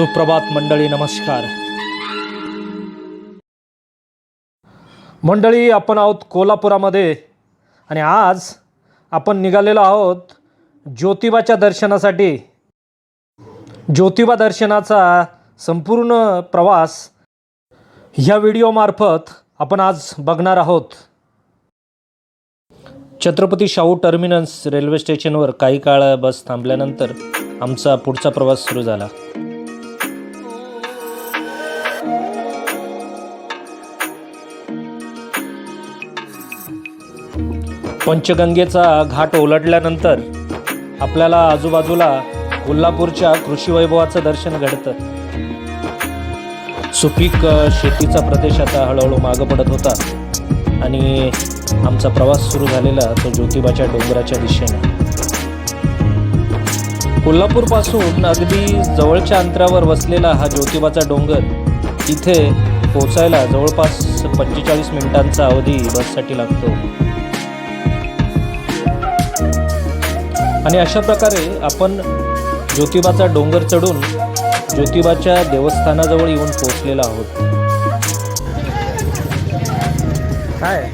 सुप्रभात मंडळी नमस्कार. मंडळी आपण आहोत कोल्हापुरामध्ये आणि आज आपण निघालेलो आहोत ज्योतिबाच्या दर्शनासाठी. ज्योतिबा दर्शनाचा संपूर्ण प्रवास ह्या व्हिडिओमार्फत आपण आज बघणार आहोत. छत्रपती शाहू टर्मिनस रेल्वे स्टेशनवर काही काळ बस थांबल्यानंतर आमचा पुढचा प्रवास सुरू झाला. पंचगंगेचा घाट ओलटल्यानंतर आपल्याला आजूबाजूला कोल्हापूरच्या कृषी वैभवाचं दर्शन घडतं. सुपीक शेतीचा प्रदेश आता हळूहळू मागं पडत होता. आणि आमचा प्रवास सुरू झालेला तो ज्योतिबाच्या डोंगराच्या दिशेने. कोल्हापूरपासून अगदी जवळच्या अंतरावर वसलेला हा ज्योतिबाचा डोंगर इथे पोचायला जवळपास पंचेचाळीस मिनिटांचा अवधी बससाठी लागतो. आणि अशा प्रकारे आपण ज्योतिबाचा डोंगर चढून ज्योतिबाच्या देवस्थानाजवळ येऊन पोहोचलेलो आहोत. काय?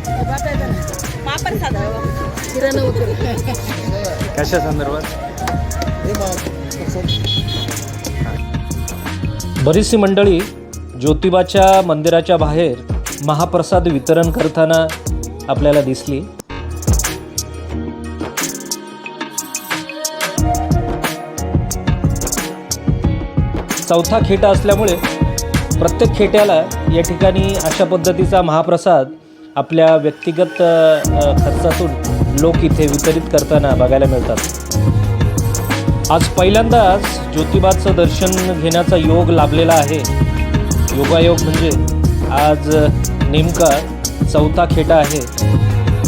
कशा संदर्भात? बरीचशी मंडळी ज्योतिबाच्या मंदिराच्या बाहेर महाप्रसाद वितरण करताना आपल्याला दिसली. चौथा खेटा असल्यामुळे प्रत्येक खेट्याला या ठिकाणी अशा पद्धतीचा महाप्रसाद आपल्या व्यक्तिगत खर्चातून लोक इथे वितरित करताना बघायला मिळतात. आज पहिल्यांदाच ज्योतिबाचं दर्शन घेण्याचा योग लाभलेला आहे. योगायोग म्हणजे आज नेमका चौथा खेटा आहे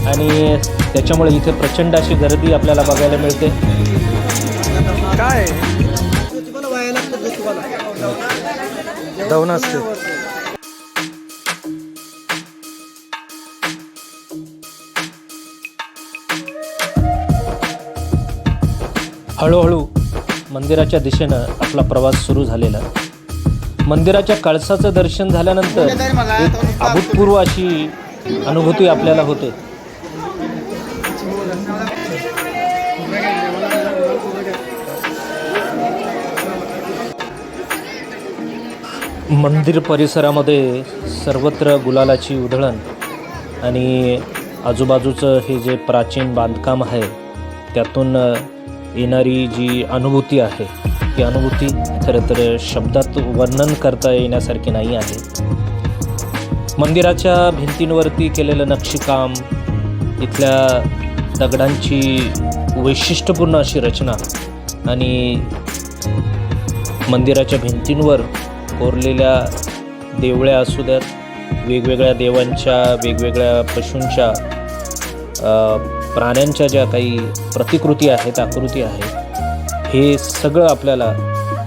आणि त्याच्यामुळे इथे प्रचंड अशी गर्दी आपल्याला बघायला मिळते. काय? जाऊन असते. हळूहळू मंदिराच्या दिशेनं आपला प्रवास सुरू झालेला. मंदिराच्या कळसाचं दर्शन झाल्यानंतर एक अभूतपूर्व अशी अनुभूती आपल्याला होते. मंदिर परिसरामध्ये सर्वत्र गुलालाची उधळण आणि आजूबाजूचं हे जे प्राचीन बांधकाम आहे त्यातून येणारी जी अनुभूती आहे ती अनुभूती खरं तर शब्दात वर्णन करता येण्यासारखी नाही आहे. मंदिराच्या भिंतींवरती केलेलं नक्षीकाम इथल्या दगडांची वैशिष्ट्यपूर्ण अशी रचना आणि मंदिराच्या भिंतींवर कोरलेल्या देवळ्या असू द्यात वेगवेगळ्या देवांच्या वेगवेगळ्या पशूंच्या प्राण्यांच्या ज्या काही प्रतिकृती आहेत आकृती आहेत हे सगळं आपल्याला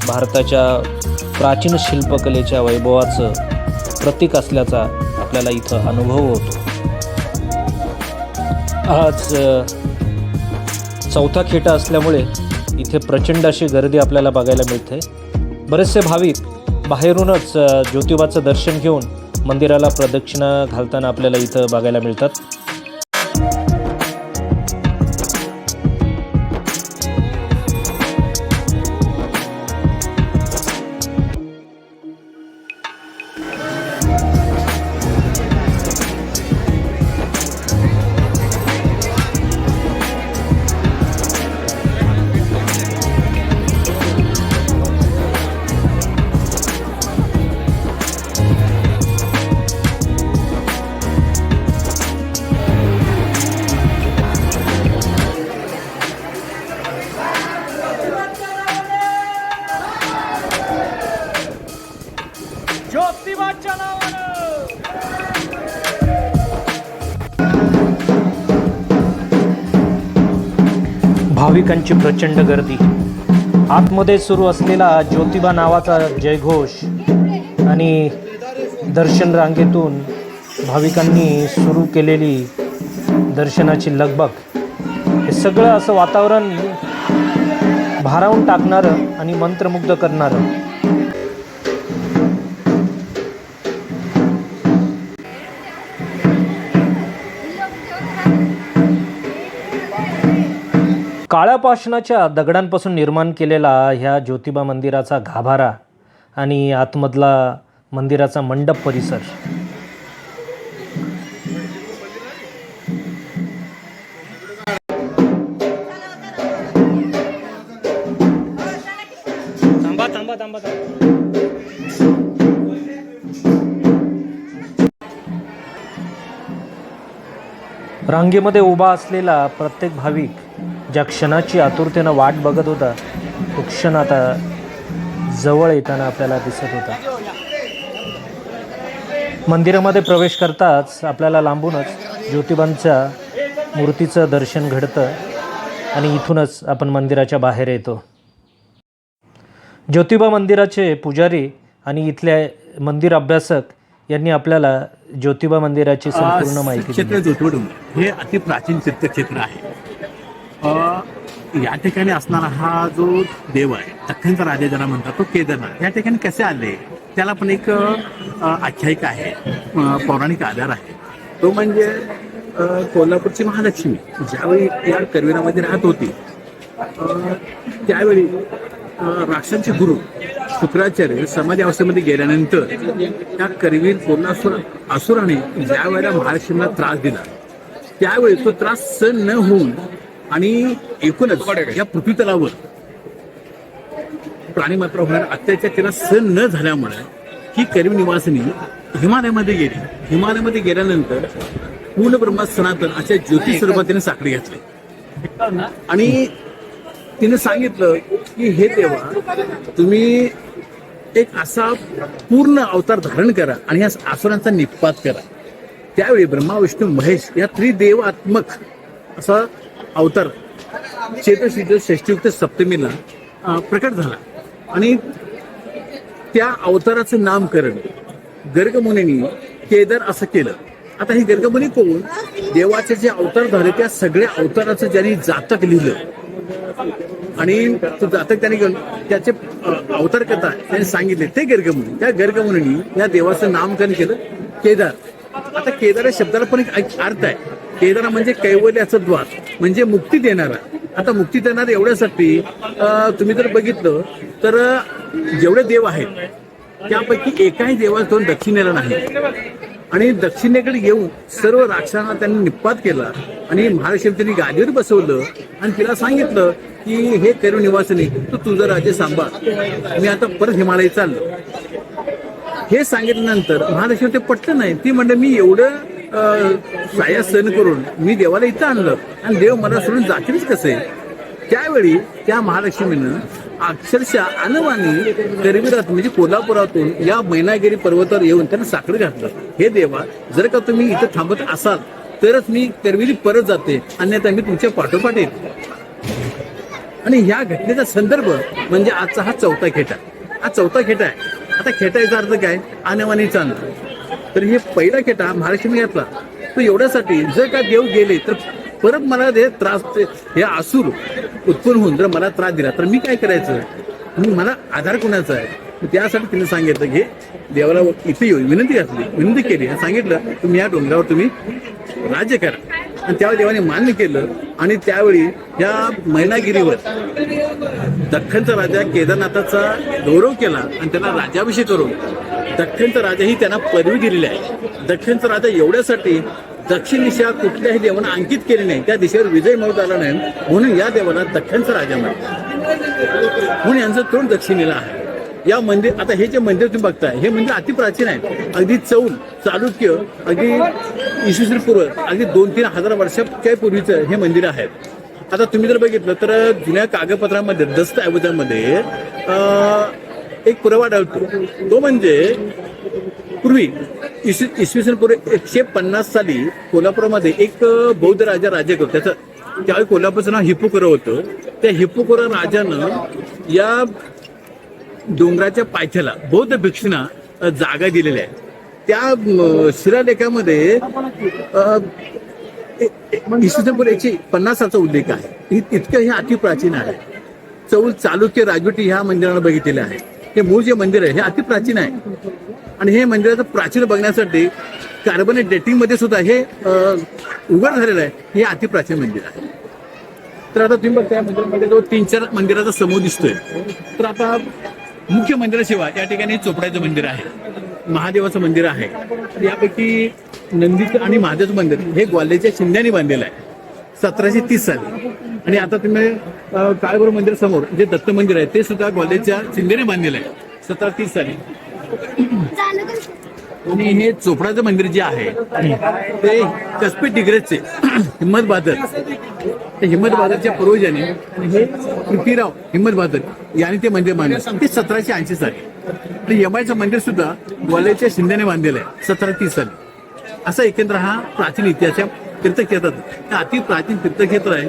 भारताच्या प्राचीन शिल्पकलेच्या वैभवाचं प्रतीक असल्याचा आपल्याला इथं अनुभव होतो. आज चौथा खेटा असल्यामुळे इथे प्रचंड अशी गर्दी आपल्याला बघायला मिळते. बरेचसे भाविक बाहेरूनच ज्योतिबाचं दर्शन घेऊन मंदिराला प्रदक्षिणा घालताना आपल्याला इथं बघायला मिळतात. भाविकांची प्रचंड गर्दी. आतमध्ये सुरू असलेला ज्योतिबा नावाचा जयघोष आणि दर्शन रांगेतून भाविकांनी सुरू केलेली दर्शनाची लगबग. हे सगळं असं वातावरण भारावून टाकणारं आणि मंत्रमुग्ध करणारं. काळ्या पाषाणाच्या दगडांपासून निर्माण केलेला ह्या ज्योतिबा मंदिराचा गाभारा आणि आतमधला मंदिराचा मंडप परिसर. रांगेमध्ये उभा असलेला प्रत्येक भाविक ज्या क्षणाची आतुरतेनं वाट बघत होता तो क्षण आता जवळ येताना आपल्याला दिसत होता. मंदिरामध्ये प्रवेश करताच आपल्याला लांबूनच ज्योतिबांच्या मूर्तीचं दर्शन घडतं आणि इथूनच आपण मंदिराच्या बाहेर येतो. ज्योतिबा मंदिराचे पुजारी आणि इथले मंदिर अभ्यासक यांनी आपल्याला ज्योतिबा मंदिराची संपूर्ण माहिती हे अति प्राचीन तीर्थक्षेत्र आहे. या ठिकाणी असणारा हा जो देव आहे दख्खनचा राजा ज्याला म्हणतात तो केदारनाथ. या ठिकाणी कसे आले? त्याला पण एक आख्यायिका आहे पौराणिक आधार आहे. तो म्हणजे कोल्हापूरची महालक्ष्मी ज्यावेळी या करवीरामध्ये राहत होती त्यावेळी राक्षांचे गुरु शुक्राचार्य समाज अवस्थेमध्ये गेल्यानंतर त्या करवीर कोल्हासूर असुराने ज्या वेळेला महालक्ष्मीला त्रास दिला त्यावेळी तो त्रास सहन न होऊन आणि एकूणच या पृथ्वी तलावर प्राणी मात्र होणार. अत्याचार तिला सहन न झाल्यामुळे ही करीम निवासिनी हिमालयामध्ये गेली. हिमालयामध्ये गेल्यानंतर पूर्ण ब्रह्मा सनातन अशा ज्योतिष स्वरूपात तिने साखळी घातली. आणि तिने सांगितलं की हे देवा तुम्ही एक असा पूर्ण अवतार धारण करा आणि या आसुरांचा निपात करा. त्यावेळी ब्रह्मा विष्णू महेश या त्रिदेवात्मक असा अवतार. चेतशिद्ध षष्टीयुक्त सप्तमीला प्रकट झाला. आणि त्या अवताराचं नामकरण गर्गमुनी केदार असं केलं. आता हे गर्गमुनी कोण? देवाचे जे अवतार झाले त्या सगळ्या अवताराचं ज्यांनी जातक लिहिलं. आणि तो जातक त्यांनी त्याचे अवतार कथा त्यांनी सांगितले. ते गर्गमुनी त्या गर्गमुनी या देवाचं नामकरण केलं केदार. आता केदार या शब्दाला पण एक अर्थ आहे. केदार म्हणजे कैवल्याचं द्वार म्हणजे मुक्ती देणारा. आता मुक्ती देणार एवढ्यासाठी तुम्ही जर बघितलं तर जेवढे देव आहेत त्यापैकी एकाही देवातून दक्षिणेला नाही. आणि दक्षिणेकडे येऊन सर्व राक्षसांना त्यांनी निपात केला आणि महालक्ष्मी त्यांनी गादीवर बसवलं आणि तिला सांगितलं की हे करू निवासनी तू तुझं राज्य सांभाळ. मी आता परत हिमालय चाललो. हे सांगितल्यानंतर महालक्ष्मी ते पटलं नाही. ती म्हणजे मी एवढं साया सहन करून मी देवाला इथं आणलं. आणि देव मला सोडून जातीलच कसे? त्यावेळी त्या महालक्ष्मीनं अक्षरशः अनवानी करवीरात म्हणजे कोल्हापुरातून या मैनागिरी पर्वतावर येऊन त्यांना साखर घातलं. हे देवा जर का तुम्ही इथं थांबत असाल तरच मी करविरी परत जाते. अन्यथा मी तुमच्या पाठोपाठ येते आणि ह्या घटनेचा संदर्भ म्हणजे आजचा हा चौथा खेटा. हा चौथा खेटा आहे. आता खेटायचा अर्थ काय? अनवानी चांद तर हे पहिला खेटा महालक्ष्मी घेतला. तो एवढ्यासाठी जर का देव गेले तर परत मला हे त्रास ते- हे आसूर उत्पन्न होऊन जर मला त्रास दिला तर मी काय करायचं? मग मला आधार कोणाचा आहे? त्यासाठी तिने सांगितलं की देवाला इथे येऊन विनंती घातली विनंती केली आणि सांगितलं तुम्ही या डोंगरावर तुम्ही राज्य करा. आणि त्यावेळी देवाने मान्य केलं आणि त्यावेळी या मैनागिरीवर दख्खनचा राजा केदारनाथाचा गौरव केला आणि त्यांना राजाभिषेक करून दख्खनचा राजा ही त्यांना पदवी दिलेली आहे. दख्खनचा राजा एवढ्यासाठी दक्षिण दिशा कुठल्याही देवानं अंकित केली नाही. त्या दिशेवर विजय मिळवता आला नाही. म्हणून या देवाला दख्खनचा राजा म्हणतात. म्हणून यांचं तोंड दक्षिणेला आहे. या मंदिर आता हे जे मंदिर तुम्ही बघताय हे मंदिर अतिप्राचीन आहे. अगदी चौल चालुक्य अगदी इसवी सन पूर्व अगदी दोन तीन हजार वर्षाच्या पूर्वीचं हे मंदिर आहे. आता तुम्ही जर बघितलं तर जुन्या कागदपत्रामध्ये दस्तऐवजामध्ये एक पुरावा आढळतो. तो म्हणजे पूर्वी इसवी इसवी सन पूर्व एकशे पन्नास साली कोल्हापूरमध्ये एक बौद्ध राजा राज्य करतो त्याचं त्यावेळी कोल्हापूरचं नाव हिप्पुकुरं होतं. त्या हिप्पुकुरं राजानं या डोंगराच्या पायथ्याला बौद्ध भिक्षूंना जागा दिलेल्या आहेत त्या शिलालेखामध्ये अ, इसवी सन एकशे उल्लेख आहे. इतकं हे अतिप्राचीन आहे. चौल चालुक्य राजवटी ह्या मंदिरानं बघितलेलं आहे. हे मूळ जे मंदिर आहे हे अतिप्राचीन आहे. आणि हे मंदिराचं प्राचीन बघण्यासाठी कार्बनेट डेटिंगमध्ये सुद्धा हे उघड झालेलं आहे. हे अतिप्राचीन मंदिर आहे. तर आता तुम्ही बघता या मंदिरामध्ये जो तीन चार मंदिराचा समूह दिसतोय. तर आता मुख्य मंदिराशिवाय या ठिकाणी चोपड्याचं मंदिर आहे महादेवाचं मंदिर आहे. तर यापैकी नंदीचं आणि महादेवचं मंदिर हे ग्वाल्हेरच्या शिंद्याने बांधलेलं आहे सतराशे तीस साली. आणि आता तुम्ही अं, मंदिर समोर जे दत्त मंदिर आहे ते सुद्धा ग्वाल्हेरच्या शिंदेने बांधलेलं आहे सतरा तीस साली. आणि हे चोपडाचं मंदिर जे आहे ते कसबे डिग्रेजचे हिम्मत बहादर. ते हिम्मत बहादरच्या पूर्वजांनी हे पृथ्वीराव हिम्मत बहादर यांनी ते मंदिर बांधलं. ते सतराशे ऐंशी साली. आणि यमाईचं मंदिर सुद्धा ग्वाल्हेरच्या शिंदेने बांधलेलं आहे सतरा तीस साली. असा एकंदर हा प्राचीन इतिहास तीर्थक्षेत्रात अति प्राचीन तीर्थक्षेत्र आहे.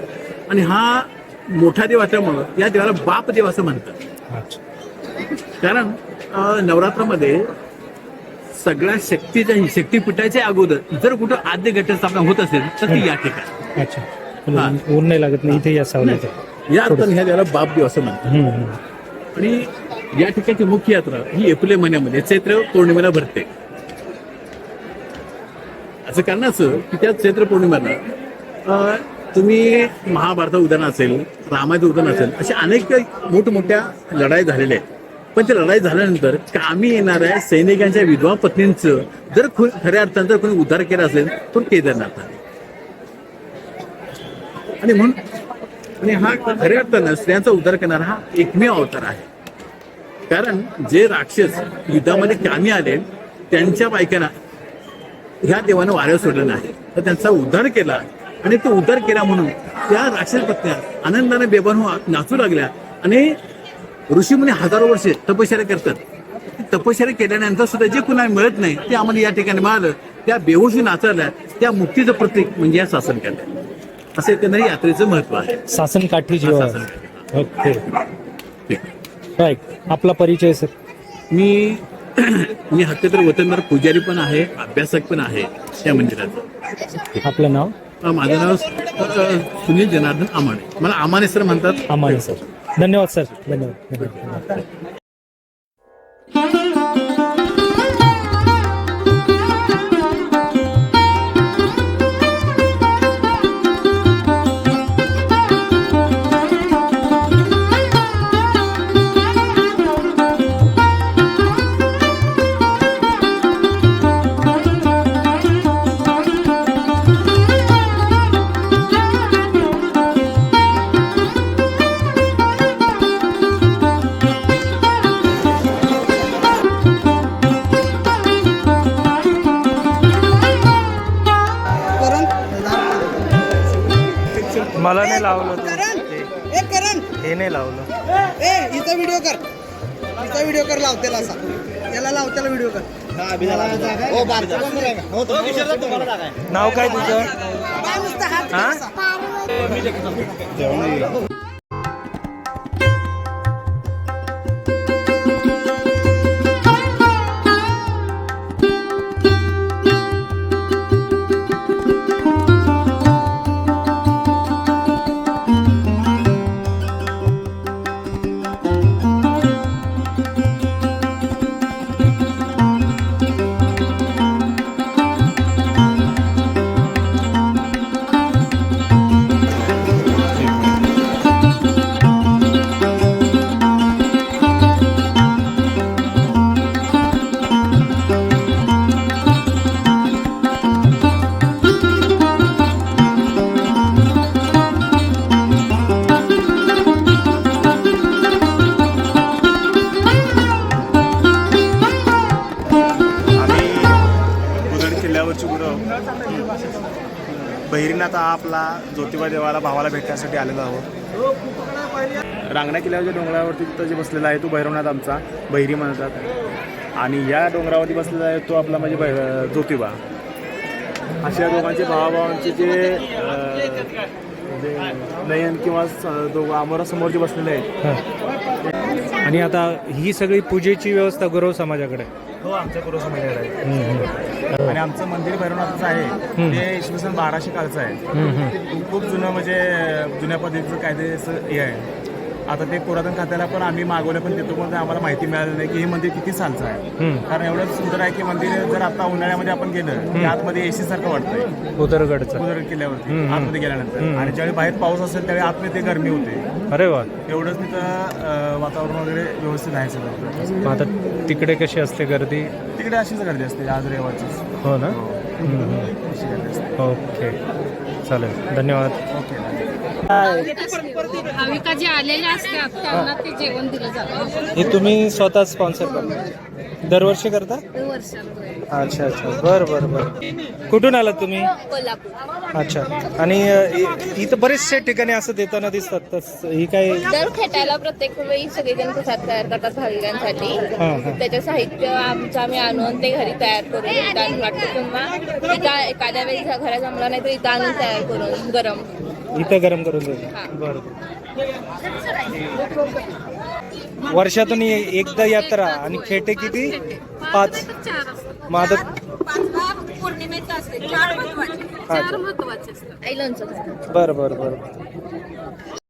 आणि हा मोठा देव असल्यामुळं या देवाला बाप देव असं म्हणतात. कारण नवरात्रामध्ये सगळ्या शक्तीच्या शक्तीपीठाच्या अगोदर जर कुठं आद्य घटस्थापना होत असेल तर ती या ठिकाणी. अच्छा. ऊन नाही लागत नाही इथे या सावलीत या अर्थाने ह्या देवाला बाप देव असं म्हणतात. आणि या ठिकाणची मुख्य यात्रा ही एप्रिल महिन्यामध्ये चैत्र पौर्णिमेला भरते. असं कारण असं की त्या चैत्र पौर्णिमेला तुम्ही महाभारत उदाहरण असेल रामाचं उदाहरण असेल अशा अनेक मोठमोठ्या लढाई झालेल्या आहेत. पण ते लढाई झाल्यानंतर कामी येणाऱ्या सैनिकांच्या विधवा पत्नींचं? जर खऱ्या अर्थानं जर कोणी उद्धार केला असेल तर केदारनाथ आहे. आणि म्हणून आणि हा खऱ्या अर्थानं स्त्रियांचा उद्धार करणारा हा एकमेव अवतार आहे. कारण जे राक्षस युद्धामध्ये कामी आले त्यांच्या बायकांना ह्या देवानं वाऱ्या सोडलं नाही. तर त्यांचा उद्धार केला. आणि तो उद्धार केला म्हणून त्या राक्षस पत्न्या आनंदाने बेबान हो नाचू लागल्या. आणि ऋषीमुनी हजारो वर्षे तपश्चर्या करतात. तपश्चर्या केल्यानंतर सुद्धा जे कुणाला मिळत नाही ते आम्हाला या ठिकाणी मिळालं. त्या बेहोशी नाचायला त्या मुक्तीचं प्रतीक म्हणजे या शासन केलं असं एकंदरीत यात्रेचं महत्त्व आहे. शासन काठी. ओके. राईट. आपला परिचय सर. मी मी हक्कतर वतनदार पुजारी पण आहे अभ्यासक पण आहे त्या मंदिराचा आपलं नाव? माझं नाव सुनील जनार्दन आमाणे. मला आमाने सर म्हणतात. आम्हाला सर धन्यवाद सर. धन्यवाद. धन्यवाद. नाही लावलं करण ए करण. हे नाही लावलं. ए हिचा व्हिडिओ कर. हिचा व्हिडिओ कर लाव त्याला असा. त्याला लाव त्याला व्हिडिओ कर. हो नाव काय तुझं? काय नुसतं हात कर हा? बहिरीनाथ हा आपला ज्योतिबा देवाला भावाला भेटण्यासाठी आलेलो आहोत. रांगणा किल्ल्यावरच्या डोंगरावरती तिथं जे बसलेला आहे तो भैरवनाथ आमचा बहिरी म्हणतात. आणि या डोंगरावरती बसलेला आहे तो आपला म्हणजे भै ज्योतिबा. अशा दोघांचे भावाभावांचे जे नयन किंवा स- दोघं आमोरासमोर जे बसलेले आहेत आणि आता ही सगळी पूजेची व्यवस्था गौरव समाजाकडे. आहे. हो आमच्या गुरु समाजाला आहे. आणि आमचं मंदिर भैरवनाथचं आहे. ते इसवी सन बाराशे कालचं आहे. खूप जुनं म्हणजे जुन्या पद्धतीचं कायदे असं हे आहे. आता ते पुरातन खात्याला पण आम्ही मागवलं पण तिथं पण आम्हाला माहिती मिळाली नाही की हे मंदिर किती सालचं आहे. हम्म. कारण एवढं सुंदर आहे की मंदिर जर आता उन्हाळ्यामध्ये आपण गेलं की आतमध्ये एसी सारखं वाटतंय. उदरगडचं. उदर किल्ल्यावरती. आतमध्ये गेल्यानंतर. आणि ज्यावेळी बाहेर पाऊस असेल त्यावेळी आतमध्ये ते गरमी होते. अरे वा. एवढंच तिथं वातावरण वगैरे व्यवस्थित आहे सगळं. मग आता तिकडे कशी असते गर्दी? तिकडे अशीच गर्दी असते आज रविवारचीच हो ना? हो. हम्म. अशी गर्दी असते. ओके. चालेल. धन्यवाद. ओके भाविका जे आलेले असतात त्यांना ते जेवण दिलं जातं. हे तुम्ही स्वतः स्पॉन्सर करता दरवर्षी करता? अच्छा अच्छा. बरं बरं बरं. कुठून आलात तुम्ही? अच्छा. आणि इथं बरेचसे ठिकाणी असं देताना दिसतात. तर ही काय? दर खेटायला प्रत्येक वेळी सगळेजण प्रसाद तयार करतात भाविकांसाठी. त्याचं साहित्य आमचं आम्ही आणून ते घरी तयार करून इथं वाटतो किंवा एका एखाद्या वेळी घरात जमला नाही तर इथं आणून तयार करून गरम. इथं गरम करून देतो. बरं. वर्षातून ए- एकदा यात्रा आणि खेटे किती? पाच. मग आता पौर्णिमेचं असते चार. महत्त्वाचे चार महत्त्वाचे असतात. आई लोणचं बरं बरं बरं.